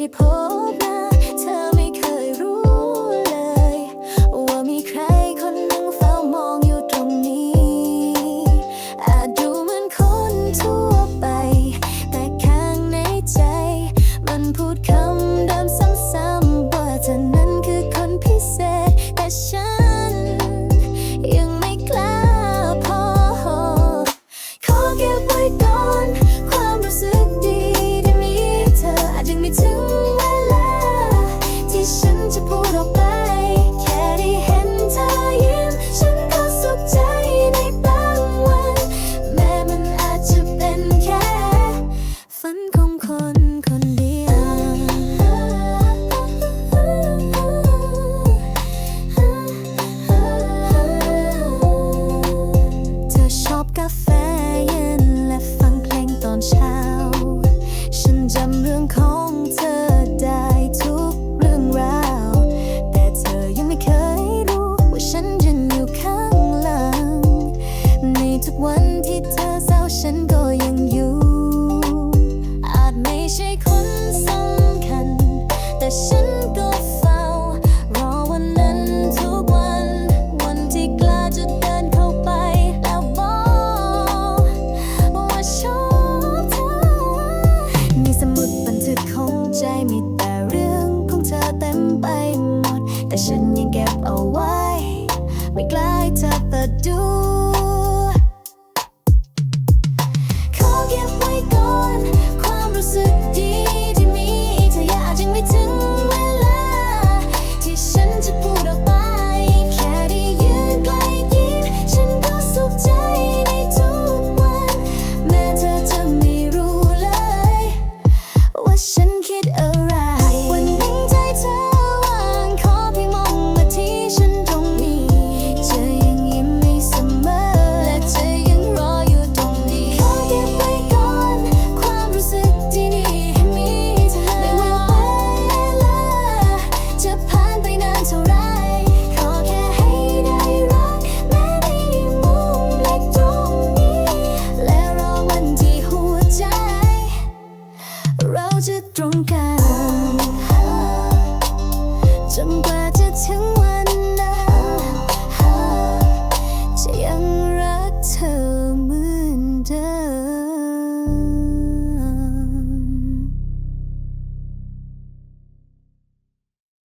ได้พบ listen วันที่เธอเศร้าฉันก็ยังอยู่ อาจไม่ใช่คนสำคัญ แต่ฉันก็เฝ้ารอวันนั้นทุกวัน วันที่กล้าจะเดินเข้าไป แล้วบอกว่าชอบเธอ มีสมุดบันทึกของใจมีแต่เรื่องของเธอเต็มไปหมด แต่ฉันยังเก็บเอาไว้ ไม่กล้าเธอเปิดดู je ตรงกัน